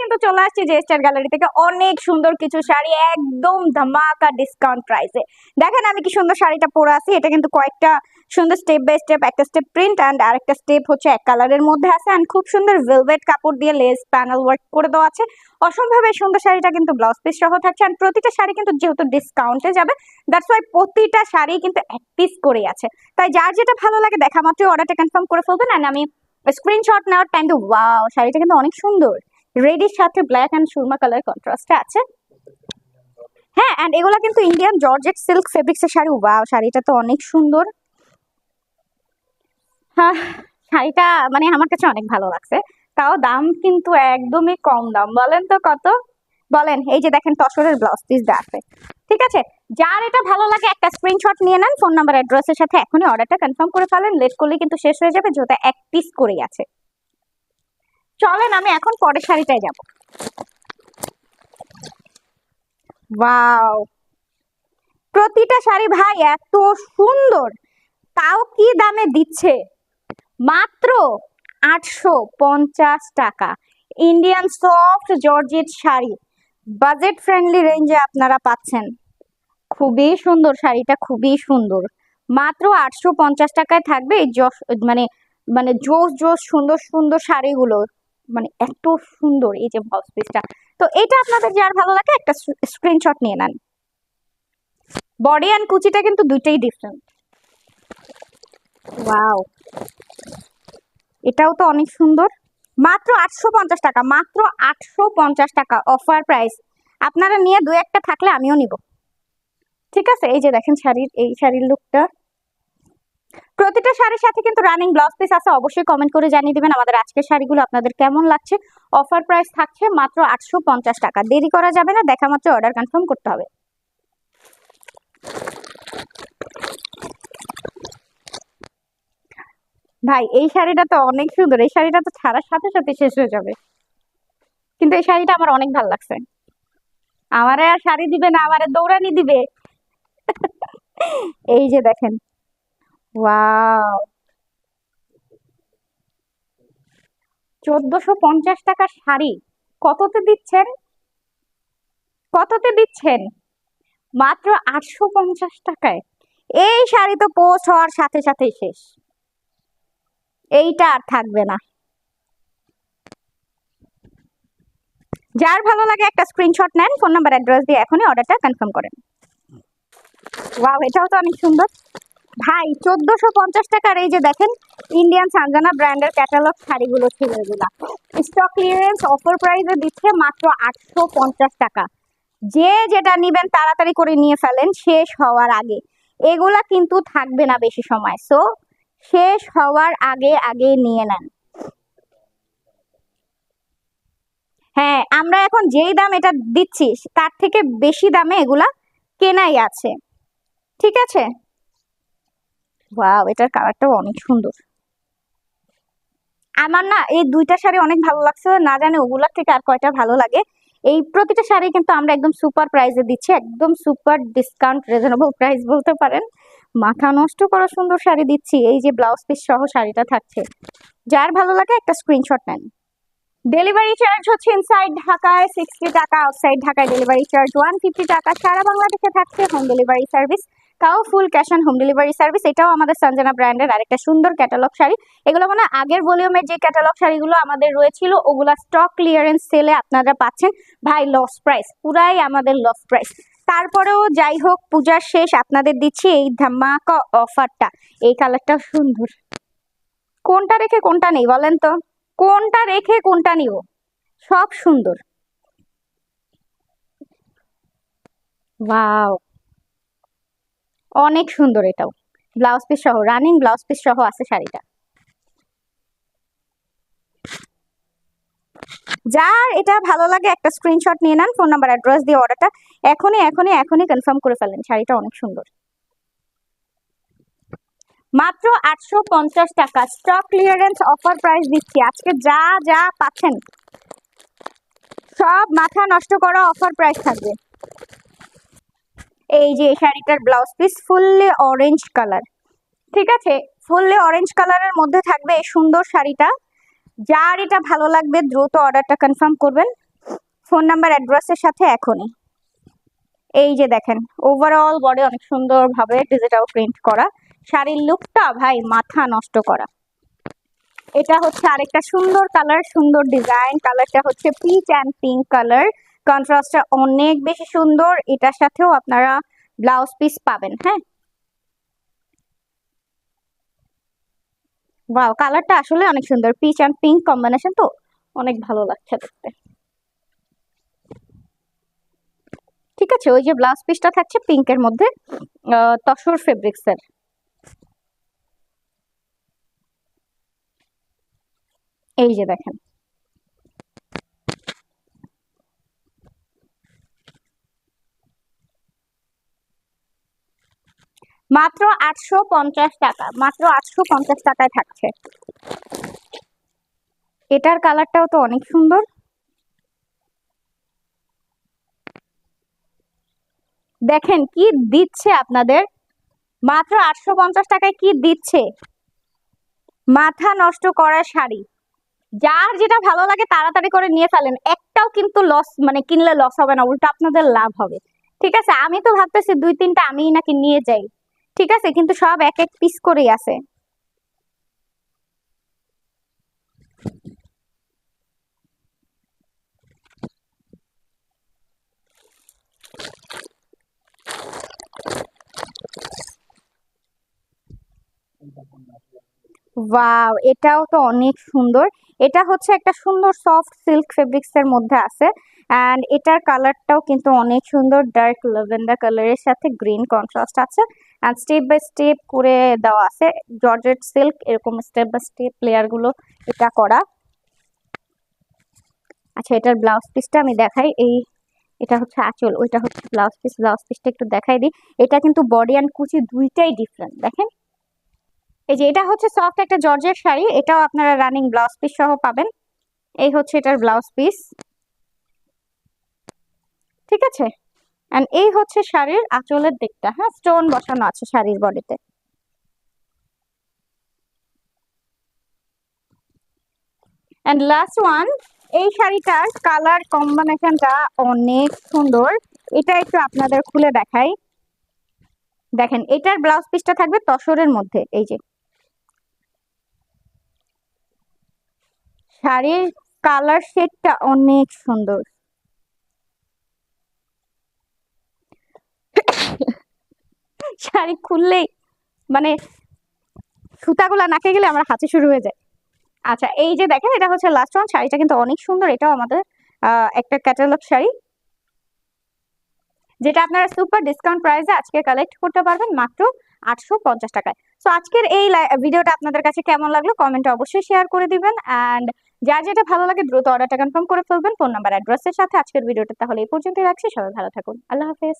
কিন্তু চলে আসছি যে স্টার গ্যালারি থেকে অনেক সুন্দর কিছু শাড়ি, একদম ধামাকা ডিসকাউন্ট প্রাইসে দেখেন আমি কি সুন্দর শাড়িটা পরে আছি, এটা কিন্তু কয়েকটা সুন্দর স্টেপ বাই স্টেপ একটা স্টেপ প্রিন্ট অ্যান্ড আরেকটা স্টেপ হচ্ছে এক কালারের মধ্যে আছে অ্যান্ড খুব সুন্দর ভেলভেট কাপড় দিয়ে লেস প্যানেল ওয়ার্ক করে দেওয়া আছে। অসম্ভব এই সুন্দর শাড়িটা কিন্তু ব্লাউজ পিস সহ থাকছে অ্যান্ড প্রতিটা শাড়ি কিন্তু যেহেতু ডিসকাউন্টে যাবে দ্যাটস ওয়াই প্রতিটা শাড়ি কিন্তু এক পিস করেই আছে। তাই যার যেটা ভালো লাগে দেখা মাত্রই অর্ডারটা কনফার্ম করে ফেলবেন অ্যান্ড আমি স্ক্রিনশট নেওয়ার টাইম তো ওয়াও শাড়িটা কিন্তু অনেক সুন্দর। রেডির সাথে ব্ল্যাক অ্যান্ড সুরমা কালার কন্ট্রাস্টে আছে। হ্যাঁ অ্যান্ড এগুলো কিন্তু ইন্ডিয়ান জর্জেট সিল্ক ফেব্রিক্স এর শাড়ি। ওয়াও শাড়িটা তো অনেক সুন্দর। হ্যাঁ শাড়িটা মানে আমার কাছে অনেক ভালো লাগছে। তাও দাম কিন্তু একদমই কম দাম। বলেন তো কত? বলেন, এই যে দেখেন তসরের ব্লাউজ পিস আছে ঠিক আছে? যার এটা ভালো লাগে, একটা স্ক্রিনশট নিয়ে নেন ফোন নাম্বার অ্যাড্রেসের সাথে এখনই অর্ডারটা কনফার্ম করে ফেলেন। লেট করলে কিন্তু শেষ হয়ে যাবে যেটা এক পিস করেই আছে। চলেন, আমি এখন পরের শাড়িটায় যাব। প্রতিটা শাড়ি ভাই এত সুন্দর। তাও কি দামে দিচ্ছে? মাত্র আটশো পঞ্চাশ টাকা। Indian soft georgette sari. Budget friendly রেঞ্জে আপনারা পাচ্ছেন। খুবই সুন্দর শাড়িটা, খুবই সুন্দর। মাত্র আটশো পঞ্চাশ টাকায় থাকবে মানে মানে জোস জোস সুন্দর সুন্দর শাড়িগুলো। মানে এত সুন্দর এই যে ব্লাউজ পিসটা তো এটা আপনাদের যার ভালো লাগে একটা স্ক্রিনশট নিয়ে নেন। বডি অ্যান্ড কুচিটা কিন্তু দুইটাই ডিফারেন্ট ওয়াও এটাও তো অনেক সুন্দর। মাত্র আটশো পঞ্চাশ টাকা, মাত্র আটশো পঞ্চাশ টাকা অফার প্রাইস আপনারা নিয়ে দু একটা থাকলে আমিও নিব। ঠিক আছে? এই যে দেখেন শাড়ির, এই শাড়ির লুকটা প্রতিটা শাড়ির সাথে কিন্তু রানিং ব্লাউজ পিস আছে, অবশ্যই কমেন্ট করে জানিয়ে দিবেন আমাদের আজকের শাড়িগুলো আপনাদের কেমন লাগছে। অফার প্রাইস থাকছে মাত্র আটশো পঞ্চাশ টাকা। দেরি করা যাবে না, দেখা মাত্র অর্ডার কনফার্ম করতে হবে। ভাই, এই শাড়িটা তো অনেক সুন্দর। এই শাড়িটা তো ছাড়ার সাথে সাথে শেষ হয়ে যাবে। কিন্তু এই শাড়িটা আমার অনেক ভালো লাগছে। আমারে আর শাড়ি দিবে না, আমারে দৌড়ানি দিবে। এই যে দেখেন। চোদ্দশো পঞ্চাশ টাকার শাড়ি। কততে দিচ্ছেন? কততে দিচ্ছেন? মাত্র আটশো পঞ্চাশ টাকায়। এই শাড়ি তো পোস্ট হওয়ার সাথে সাথেই শেষ। এইটা আর থাকবে না। যার ভালো লাগে একটা স্ক্রিনশট নেন ফোন নাম্বার অ্যাড্রেস দিয়ে এখনই অর্ডারটা কনফার্ম করেন। ওয়াও এটাও তো অনেক সুন্দর। ভাই, চোদ্দশো পঞ্চাশ টাকার এই যে দেখেন ইন্ডিয়ান সানজানা ব্র্যান্ডের ক্যাটালগ শাড়িগুলো ছিল এগুলা। স্টক ক্লিয়ারেন্স অফার প্রাইসে দিচ্ছে মাত্র আটশো পঞ্চাশ টাকা। যে যেটা নিবেন তাড়াতাড়ি করে নিয়ে ফেলেন, শেষ হওয়ার আগে। এগুলা কিন্তু থাকবে না বেশি সময় সো শেষ হওয়ার আগে আগে নিয়ে নেন। হ্যাঁ আমরা এখন যেই দাম এটা দিচ্ছি, তার থেকে বেশি দামে এগুলা কেনাই আছে। ঠিক আছে? ওয়াও এটার কালারটাও অনেক সুন্দর। আমার না এই দুইটা শাড়ি অনেক ভালো লাগছে, না জানি ওগুলার থেকে আর কয়টা ভালো লাগে। এই প্রতিটা শাড়ি কিন্তু আমরা একদম সুপার প্রাইসে দিচ্ছি, একদম সুপার ডিসকাউন্ট রিজনেবল প্রাইস বলতে পারেন। মাথা নষ্ট করা সুন্দর শাড়ি দিচ্ছি, এই যে ব্লাউজ পিস সহ শাড়িটা থাকছে। যার ভালো লাগে একটা স্ক্রিনশট নেন। ডেলিভারি চার্জ হচ্ছে ইনসাইড ঢাকায় সিক্সটি টাকা আউটসাইড ঢাকায় ডেলিভারি চার্জ ওয়ান ফিফটি টাকা। সারা বাংলাদেশে থাকছে হোম ডেলিভারি সার্ভিস তাও full cash on home delivery service এটাও আমাদের সঞ্জনা ব্র্যান্ডের আরেকটা সুন্দর ক্যাটালগ শাড়ি। এগুলো মানে আগের ভলিউমের যে ক্যাটালগ শাড়িগুলো আমাদের রয়েছিল, ওগুলা স্টক ক্লিয়ারেন্স সেলে আপনারা পাচ্ছেন। ভাই লস প্রাইস পুরাই আমাদের লস প্রাইস তারপরেও যাই হোক, পূজার শেষ, আপনাদের দিচ্ছি এই ধামাকা অফারটা এই কালারটা সুন্দর। কোনটা রেখে কোনটা নেই বলেন তো? কোনটা রেখে কোনটা নিব? সব সুন্দর। ওয়াও অনেক সুন্দর এটাও। ব্লাউজ পিস সহ রানিং ব্লাউজ পিস সহ আছে শাড়িটা। যার এটা ভালো লাগে একটা স্ক্রিনশট নিয়ে নেন ফোন নাম্বার অ্যাড্রেস দিয়ে অর্ডারটা এখনই এখনই এখনই কনফার্ম করে ফেলেন, শাড়িটা অনেক সুন্দর। মাত্র আটশো পঞ্চাশ টাকা স্টক ক্লিয়ারেন্স অফার প্রাইস দিচ্ছি। আজকে যা যা পাচ্ছেন, সব মাথা নষ্ট করা অফার প্রাইস থাকবে। এই যে শাড়িটার blouse piece fully orange colour ঠিক আছে? ফুললি অরেঞ্জ কালারের মধ্যে থাকবে এই সুন্দর শাড়িটা। যার এটা ভালো লাগবে, দ্রুত অর্ডারটা কনফার্ম করবেন। ফোন নাম্বার অ্যাড্রেসের সাথে এখনই। এই যে দেখেন ওভারঅল বডি অনেক সুন্দরভাবে ডিজিটাল প্রিন্ট করা। শাড়ির লুকটা ভাই মাথা নষ্ট করা। এটা হচ্ছে আরেকটা সুন্দর কালার সুন্দর ডিজাইন কালারটা হচ্ছে পিচ অ্যান্ড পিঙ্ক কালার কন্ট্রাস্টটা অনেক বেশি সুন্দর। এটার সাথেও আপনারা ব্লাউজ পিস পাবেন হ্যাঁ? ওয়াও কালারটা আসলে অনেক সুন্দর। পিচ অ্যান্ড পিঙ্ক কম্বিনেশন তো অনেক ভালো লাগছে দেখতে। ঠিক আছে, ওই যে ব্লাউজ পিসটা থাকছে পিঙ্কের মধ্যে তসর ফেব্রিক্স এর। এই যে দেখেন। মাত্র আটশো পঞ্চাশ টাকা, মাত্র আটশো পঞ্চাশ টাকায় থাকছে। এটার কালারটাও তো অনেক সুন্দর। দেখেন কি দিচ্ছে আপনাদের। মাত্র আটশো পঞ্চাশ টাকায় কি দিচ্ছে? মাথা নষ্ট করা শাড়ি। যার যেটা ভালো লাগে তাড়াতাড়ি করে নিয়ে ফেলেন। একটাও কিন্তু লস মানে কিনলে লস হবে না, উল্টো আপনাদের লাভ হবে। ঠিক আছে, আমি তো ভাবতেছি দুই তিনটা আমিই নাকি নিয়ে যাই। ঠিক আছে, কিন্তু সব এক এক পিস করেই আছে। ওয়াও এটাও তো অনেক সুন্দর। এটা হচ্ছে একটা সুন্দর সফট সিল্ক ফেব্রিক্স এর মধ্যে আছে। অ্যান্ড এটার কালারটাও কিন্তু অনেক সুন্দর ডার্ক ল্যাভেন্ডার কালারের সাথে গ্রিন কন্ট্রাস্ট আছে। অ্যান্ড স্টেপ বাই স্টেপ করে দেওয়া আছে। জর্জেট সিল্ক এরকম স্টেপ বাই স্টেপ লেয়ারগুলো এটা করা। আচ্ছা এটার ব্লাউজ পিসটা আমি দেখাই। এই, এটা হচ্ছে আঁচল, ওইটা হচ্ছে ব্লাউজ পিস ব্লাউজ পিসটা একটু দেখাই দিই। এটা কিন্তু বডি অ্যান্ড কুচি দুইটাই ডিফারেন্ট দেখেন। এই যে, এটা হচ্ছে সফট একটা জর্জের শাড়ি। এটাও আপনারা রানিং ব্লাউজ পিস সহ পাবেন। এই হচ্ছে এটার ব্লাউজ পিস ঠিক আছে? এই হচ্ছে শাড়ির আঁচলের দিকটা। হ্যাঁ স্টোন বসানো আছে শাড়ির বডিতে। এন্ড লাস্ট ওয়ান এই শাড়িটার কালার কম্বিনেশনটা অনেক সুন্দর। এটা একটু আপনাদের খুলে দেখাই। দেখেন, এটার ব্লাউজ পিসটা থাকবে তসরের মধ্যে, এই যে। শাড়ির কালার শেডটা অনেক সুন্দর। শাড়ি খুললেই মানে সুতাগুলা নাকে গেলে আমার হাতে শুরু হয়ে যায়। আচ্ছা এই যে দেখেন, এটা হচ্ছে লাস্ট ওয়ান শাড়িটা কিন্তু অনেক সুন্দর, এটাও আমাদের একটা ক্যাটালগ শাড়ি। যেটা আপনারা সুপার ডিসকাউন্ট প্রাইসে আজকে কালেক্ট করতে পারবেন মাত্র আটশো পঞ্চাশ টাকায়। সো আজকের এই ভিডিওটা আপনাদের কাছে কেমন লাগল কমেন্টে অবশ্যই শেয়ার করে দিবেন। অ্যান্ড যার যেটা ভালো লাগে, দ্রুত অর্ডারটা কনফার্ম করে ফেলবেন। ফোন নাম্বার অ্যাড্রেসের সাথে আজকের ভিডিওটা তাহলে এই পর্যন্তই রাখছি। সবাই ভালো থাকুন। আল্লাহ হাফেজ।